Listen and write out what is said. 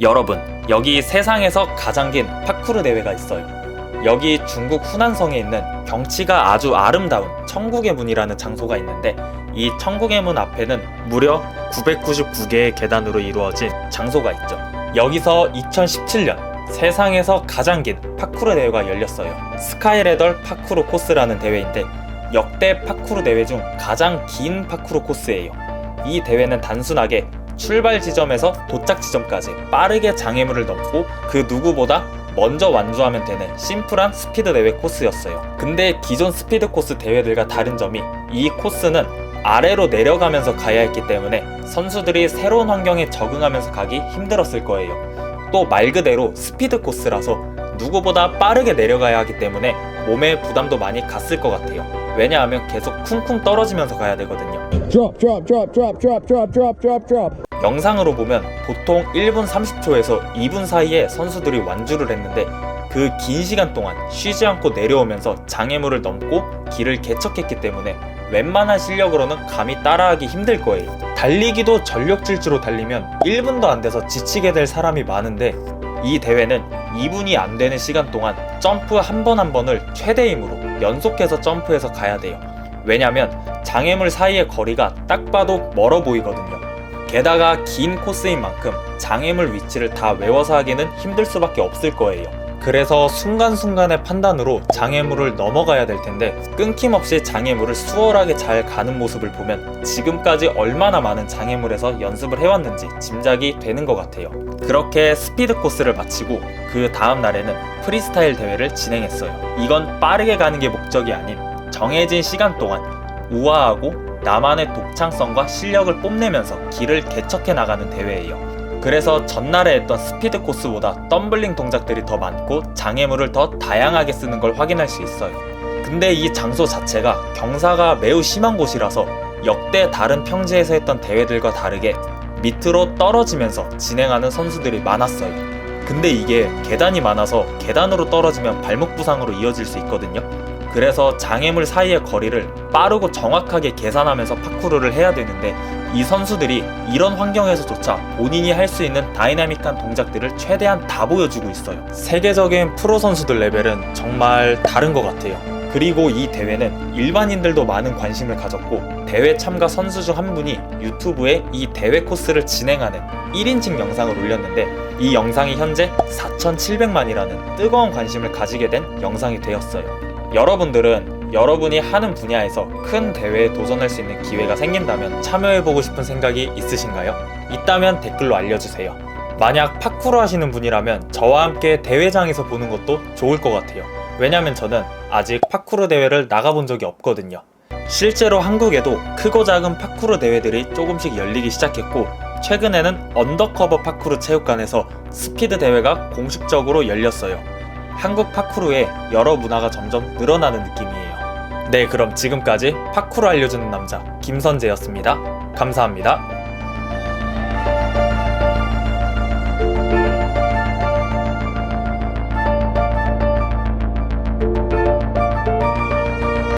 여러분, 여기 세상에서 가장 긴 파쿠르 대회가 있어요. 여기 중국 후난성에 있는 경치가 아주 아름다운 천국의 문이라는 장소가 있는데 이 천국의 문 앞에는 무려 999개의 계단으로 이루어진 장소가 있죠. 여기서 2017년 세상에서 가장 긴 파쿠르 대회가 열렸어요. 스카이레덜 파쿠르 코스라는 대회인데 역대 파쿠르 대회 중 가장 긴 파쿠르 코스예요. 이 대회는 단순하게 출발 지점에서 도착 지점까지 빠르게 장애물을 넘고 그 누구보다 먼저 완주하면 되는 심플한 스피드 대회 코스였어요. 근데 기존 스피드 코스 대회들과 다른 점이 이 코스는 아래로 내려가면서 가야 했기 때문에 선수들이 새로운 환경에 적응하면서 가기 힘들었을 거예요. 또 말 그대로 스피드 코스라서 누구보다 빠르게 내려가야 하기 때문에 몸에 부담도 많이 갔을 것 같아요. 왜냐하면 계속 쿵쿵 떨어지면서 가야 되거든요. Drop, drop, drop, drop, drop, drop, drop, drop, drop. 영상으로 보면 보통 1분 30초에서 2분 사이에 선수들이 완주를 했는데 그 긴 시간 동안 쉬지 않고 내려오면서 장애물을 넘고 길을 개척했기 때문에 웬만한 실력으로는 감히 따라하기 힘들 거예요. 달리기도 전력 질주로 달리면 1분도 안 돼서 지치게 될 사람이 많은데 이 대회는 2분이 안 되는 시간 동안 점프 한 번 한 번을 최대 힘으로 연속해서 점프해서 가야 돼요. 왜냐면 장애물 사이의 거리가 딱 봐도 멀어 보이거든요. 게다가 긴 코스인 만큼 장애물 위치를 다 외워서 하기는 힘들 수밖에 없을 거예요. 그래서 순간순간의 판단으로 장애물을 넘어가야 될 텐데 끊김없이 장애물을 수월하게 잘 가는 모습을 보면 지금까지 얼마나 많은 장애물에서 연습을 해왔는지 짐작이 되는 것 같아요. 그렇게 스피드 코스를 마치고 그 다음 날에는 프리스타일 대회를 진행했어요. 이건 빠르게 가는 게 목적이 아닌 정해진 시간 동안 우아하고 나만의 독창성과 실력을 뽐내면서 길을 개척해 나가는 대회예요. 그래서 전날에 했던 스피드 코스보다 덤블링 동작들이 더 많고 장애물을 더 다양하게 쓰는 걸 확인할 수 있어요. 근데 이 장소 자체가 경사가 매우 심한 곳이라서 역대 다른 평지에서 했던 대회들과 다르게 밑으로 떨어지면서 진행하는 선수들이 많았어요. 근데 이게 계단이 많아서 계단으로 떨어지면 발목 부상으로 이어질 수 있거든요. 그래서 장애물 사이의 거리를 빠르고 정확하게 계산하면서 파쿠르를 해야 되는데 이 선수들이 이런 환경에서조차 본인이 할 수 있는 다이나믹한 동작들을 최대한 다 보여주고 있어요. 세계적인 프로 선수들 레벨은 정말 다른 것 같아요. 그리고 이 대회는 일반인들도 많은 관심을 가졌고 대회 참가 선수 중 한 분이 유튜브에 이 대회 코스를 진행하는 1인칭 영상을 올렸는데 이 영상이 현재 4,700만이라는 뜨거운 관심을 가지게 된 영상이 되었어요. 여러분들은 여러분이 하는 분야에서 큰 대회에 도전할 수 있는 기회가 생긴다면 참여해보고 싶은 생각이 있으신가요? 있다면 댓글로 알려주세요. 만약 파쿠르 하시는 분이라면 저와 함께 대회장에서 보는 것도 좋을 것 같아요. 왜냐면 저는 아직 파쿠르 대회를 나가본 적이 없거든요. 실제로 한국에도 크고 작은 파쿠르 대회들이 조금씩 열리기 시작했고 최근에는 언더커버 파쿠르 체육관에서 스피드 대회가 공식적으로 열렸어요. 한국 파쿠르에 여러 문화가 점점 늘어나는 느낌이에요. 네, 그럼 지금까지 파쿠르 알려주는 남자 김선재였습니다. 감사합니다.